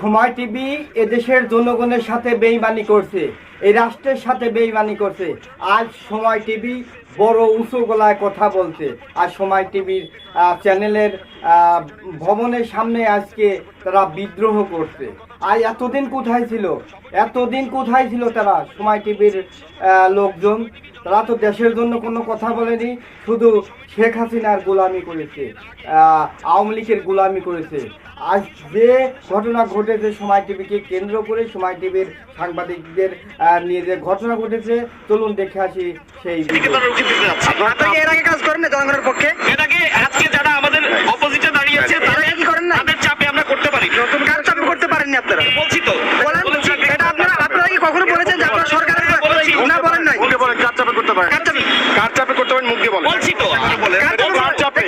সময় টিভি এদেশের জনগণের সাথে বেইমানি করছে, এই রাষ্ট্রের সাথে বেইমানি করছে। আজ সময় টিভি বড় উঁচু গলায় কথা বলছে। আর সময় টিভির চ্যানেলের ভবনের সামনে আজকে তারা বিদ্রোহ করছে। আর এতদিন কোথায় ছিল? এতদিন কোথায় ছিল তারা? সময় টিভির লোকজন, তারা তো দেশের জন্য কোনো কথা বলেনি, শুধু শেখ হাসিনার গোলামি করেছে আওয়ামী লীগের গোলামি করেছে। আজ যে ঘটনা ঘটেছে সময় টিভিকে কেন্দ্র করে সময় টিভির সাংবাদিকদের নিয়ে যে ঘটনা ঘটেছে চলুন দেখে আসি সেই ভিডিও। আপনারা কি এর আগে কাজ করেন না জনগণের পক্ষে? এটাকে আজকে যারা আমাদের অপোজিটে দাঁড়িয়ে আছে তারা এর করেন না? তাদের চাপে আমরা করতে পারি। নতুন কাজ চালু করতে পারেননি আপনারা? বলছি তো বলেন এটা আপনারা আপনারা কি কখনো বলেছেন যে আপনারা সরকারের না বলেন নাই। মুখে বলেন কার চাপে করতে পারেন? কার চাপে? করতে পারেন মুখে বলেন। বলছি তো কার কার চাপে?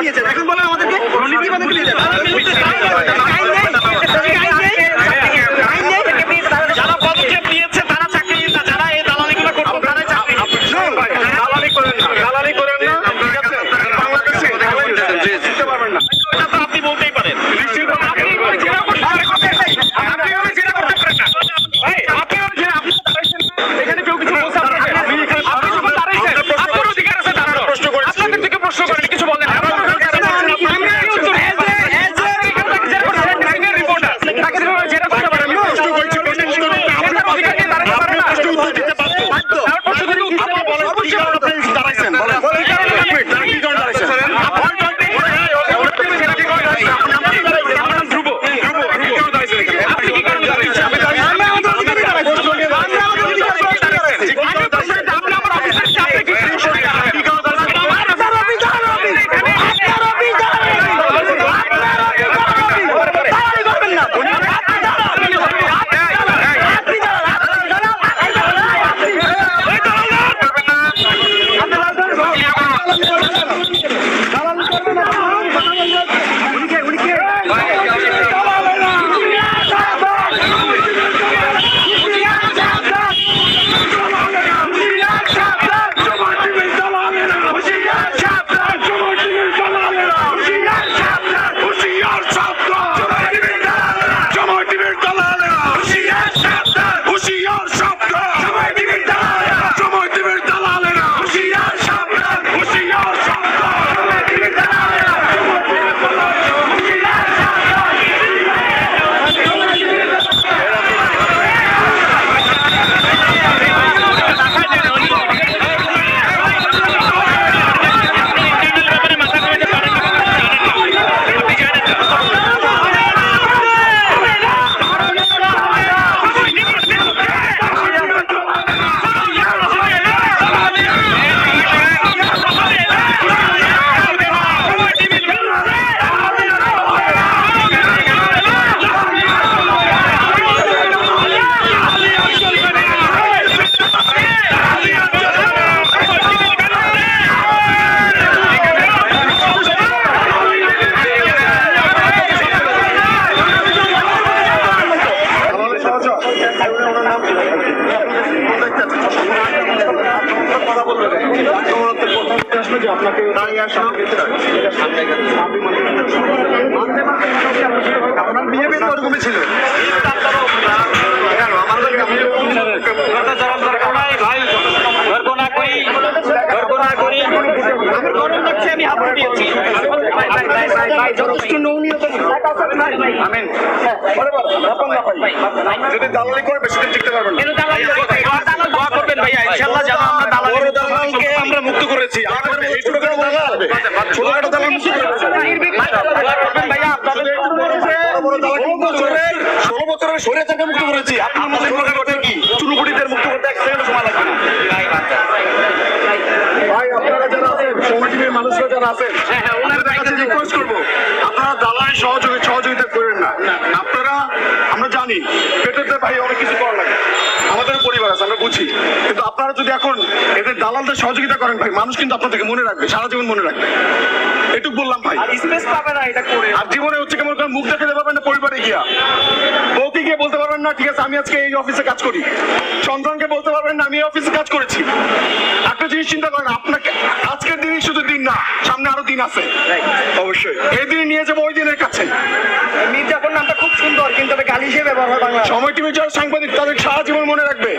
নিয়েছেন এখন বলেন কথা বলবে আপনাকে আপনার বিহেভিয়ার ওরকমই ছিল? যথেষ্ট নৌনীয়তা যদি দালালি করে বেশি দিন টিকতে পারবেন না। করবেন ভাইয়া ইনশাল্লাহ জানা মুক্ত করেছি ছোটখাটো দালাল ছোটখাটো দালাল মুক্ত করেছি। দোয়া করবেন ভাইয়া আপনাদের বড় বড় দালালকে মুক্ত করে ষোলো বছরের স্বৈরাচারকে মুক্ত করেছি। আপনি আমাদের করতে কি? চুরুপুটিদের মুক্ত করতে এক সেকেন্ড সময় লাগবে না। ভাই আপনারা যারা আছেন সমাজের মানুষরা যারা আছেন কাছে রিকোয়েস্ট করব। আপনারা দালালের সহযোগী সহযোগিতা করেন না। আপনারা আমরা জানি পেটের ভাই অনেক কিছু করা লাগে। আমাদের পরিবার আছে আমরা বুঝি। আপনারা যদি এখন এদের দালালদের সহযোগিতা করেন ভাই মানুষ কিন্তু আপনাদেরকে মনে রাখবে সারা জীবন মনে রাখবে। এটুকু বললাম ভাই। স্পেস পাবে না এটা করে। আর জীবনে হচ্ছে কেমন করে মুখ দেখাতে পারবেন না পরিবারে গিয়া। বউকে গিয়ে বলতে পারবেন না ঠিক আছে আমি আজকে এই অফিসে কাজ করি। সন্তানকে বলতে পারবেন না আমি এই অফিসে কাজ করেছি। একটা জিনিস চিন্তা করেন আপনাকে আজকের দিনই শুধু দিন না সামনে আরও দিন আছে। অবশ্যই। এই দিন নিয়ে যাব ওই দিনের কাছে। মির্জাপুর নামটা খুব সুন্দর কিন্তু এটা গালি হিসেবে ব্যবহার হয় বাংলা সময় টিভি যারা সাংবাদিক তাদের সারা জীবন মনে রাখবে।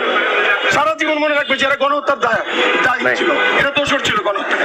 সারা জীবন মনে রাখবে যারা গণহত্যার দায় দায়ী ছিল। এটা দোষর ছিল গণহত্যা